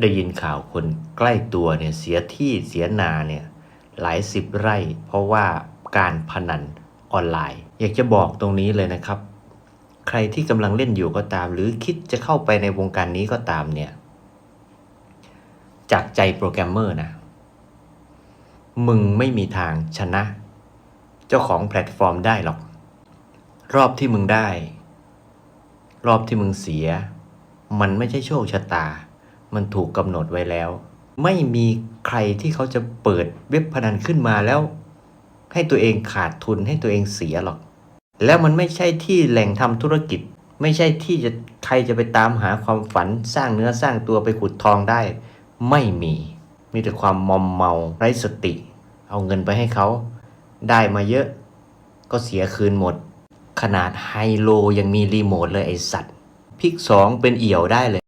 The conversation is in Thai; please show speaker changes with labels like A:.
A: ได้ยินข่าวคนใกล้ตัวเนี่ยเสียที่เสียนาเนี่ยหลายสิบไร่ เพราะว่าการพนันออนไลน์ อยากจะบอกตรงนี้เลยนะครับ ใครที่กำลังเล่นอยู่ก็ตาม หรือคิดจะเข้าไปในวงการนี้ก็ตามเนี่ยจากใจโปรแกรมเมอร์นะ มึงไม่มีทางชนะ เจ้าของแพลตฟอร์มได้หรอก รอบที่มึงได้ รอบที่มึงเสีย มันไม่ใช่โชคชะตา มันถูกกำหนดไว้แล้ว ไม่มีใครที่เขาจะเปิดเว็บพนันขึ้นมาแล้ว ให้ตัวเองขาดทุนให้ตัวเองเสียหรอก แล้วมันไม่ใช่ที่แหล่งทำธุรกิจ ไม่ใช่ที่จะใครจะไปตามหาความฝันสร้างเนื้อสร้างตัวไปขุดทองได้ ไม่มี มีแต่ความมอมเมาไร้สติ เอาเงินไปให้เขาได้มาเยอะ ก็เสียคืนหมด ขนาดไฮโลยังมีรีโมทเลยไอสัตว์พิกสองเป็นเอี่ยวได้เลย